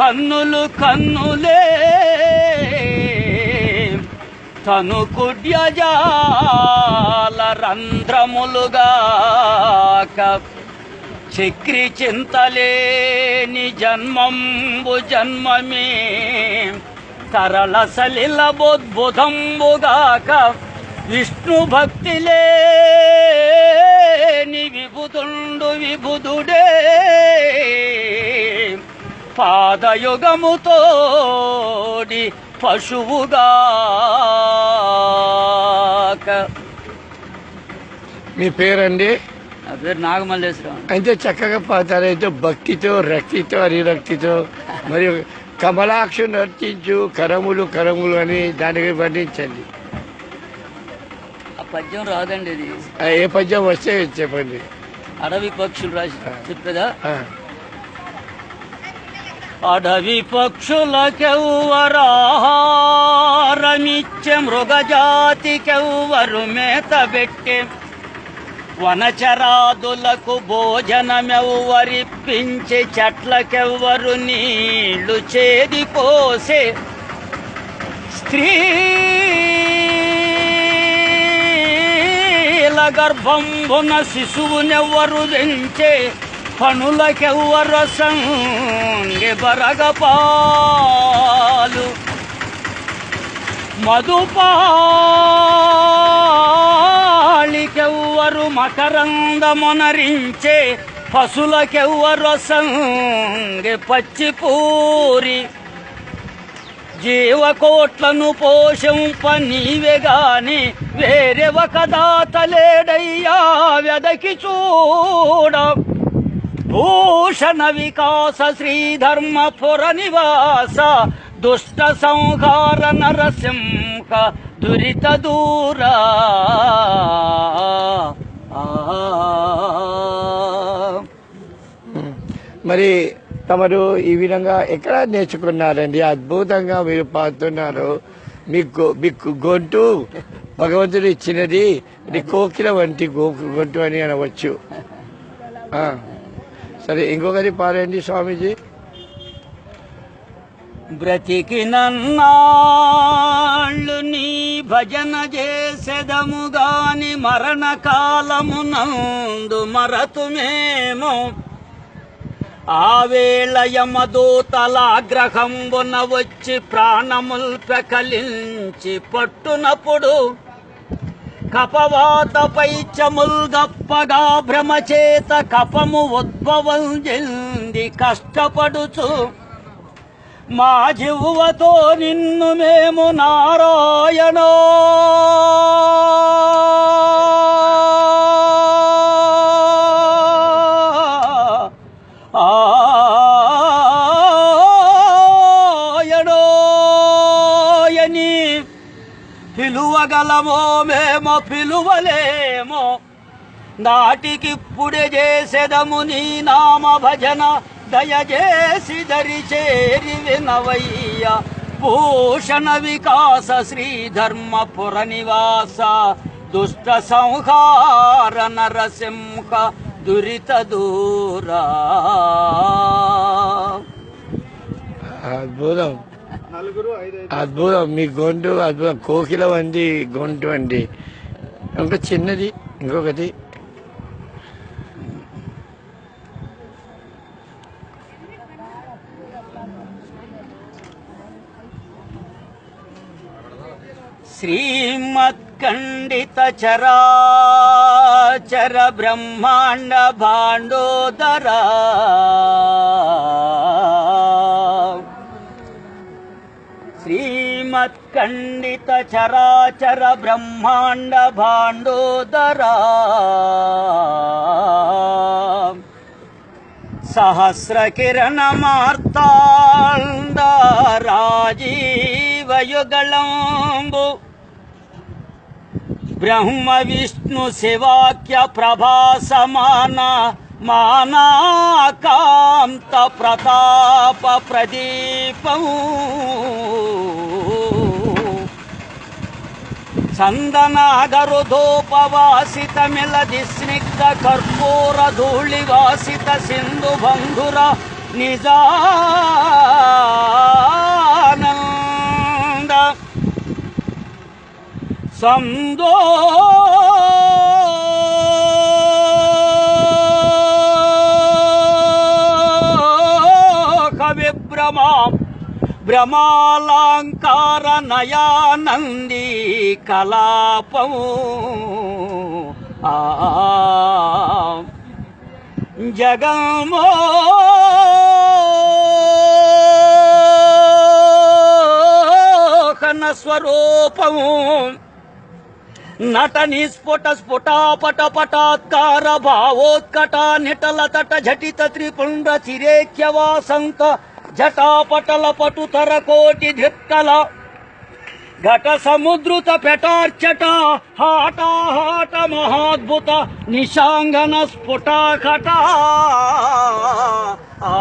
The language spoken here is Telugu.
కన్నులు కన్నులే. తను కుడ్యజాల రంధ్రములుగాక చక్రి చింతలేని జన్మంబు జన్మమే. తరళ సలిల బొద్భుతంబుగాక విష్ణు భక్తి లేని విభుతుండు విభుదుడే. పాదయుగముతోడి పశువుగాక. మీ పేరండి? నా పేరు నాగమల్లేశ్వరం అయితే చక్కగా పాడతారు అయితే భక్తితో రక్తితో హరిరక్తితో మరియు కమలాక్షు నర్తించు కరములు కరములు అని దానికి వర్ణించండి. ఆ పద్యం రాదండి ఇది. ఆ, ఏ పద్యం వస్తే చెప్పండి. అడవి పక్షులు రాసి చెప్పేదా? అడవి పక్షులకెవ్వరాహారమిచ్చే మృగజాతికెవ్వరు మేత పెట్టే వనచరాదులకు భోజనమెవ్వరిప్పించే చెట్లకెవ్వరు నీళ్ళు చేది పోసే స్త్రీ గర్భంబున శిశువునెవ్వరు పెంచే పనులకెవ్వరు సంగి బరగపాలు మధుపాళికెవ్వరు మకరందమునరించే పశులకెవ్వరు సంగి పచ్చిపూరి జీవకోట్లను పోషంప నీవే గాని వేరే ఒక దాతలేడయ్యా వెదకి చూడ. భూషణ వికాస శ్రీధర్మపుర నివాస దుష్ట సంహార నరసింహ దురిత దూరా మరి తమరు ఈ విధంగా ఎక్కడ నేర్చుకున్నారండి? అద్భుతంగా మీరు పాడుతున్నారు. మీకు మీకు గొంతు భగవంతుడు ఇచ్చినది కోకిల వంటి గొంతు అని అనవచ్చు. ఆ. సరే ఇంకొకరి పారేయండి స్వామీజీ. బ్రతికినన్నాళ్ళు నీ భజన చేసెదము గాని మరణ కాలమునందు మరతుమేమో ఆవేళ యమదూతలాగ్రహంబున వచ్చి ప్రాణముల్ ప్రకలించి పట్టునప్పుడు కపవాతపై చముల్గప్పగా భ్రమచేత కపము ఉద్భవం చెంది కష్టపడుచు. మా జివ్వతో నిన్ను మేము నారాయణ. పిలువగలమో మేము పిలువలేమో. నాటికిప్పుడే చేసెదము నీ నామ భజన. దయచేసి దరి చేరి వినవయ్య. భూషణ వికాస శ్రీ ధర్మపుర నివాస. దుష్ట సంహార నరసింహ దురిత దూరా. అద్భుతం. అద్భుతం. మీ గొంతు అద్భుతం. కోకిల వంటి గొంతు అండి. ఇంకా చిన్నది ఇంకొకటి. శ్రీమత్ఖండిత చరాచర బ్రహ్మాండ मत्खण्डितचराचर ब्रह्माण्डभाण्डोदरा सहस्रकिरणमार्ताण्डराजीवयुगलम्बु। ब्रह्मविष्णुशिवाक्यप्रभासमाना मानाकान्तप्रतापप्रदीपौ ಚಂದನಾಗರುಧೋಪವಾಸಿತ ಮೆಲದಿ ಸ್ನಿಗ್ಧ ಕರ್ಪೂರ ಧೂಳಿವಾಸಿತ ಸಿಂಧು ಬಂಧುರ ನಿಜಾನಂದ. ಸಂದೋ ಕವಿಭ್ರಮ భ్రమాలంకార నయానంది కలాపం జగమో కన స్వరూపము నట నిస్ఫుట స్ఫుటాపట పటాత్కార భావోత్కట నిటల తట ఝటిత త్రిపుండ్ర చిరేఖ్య వాసంత జటాపటల పటుతర కోటి ధిక్కల. ఘట సముద్రుత పెటార్చట హాటాహాట మహాద్భుత నిశాంగన స్ఫుటాకట. ఆ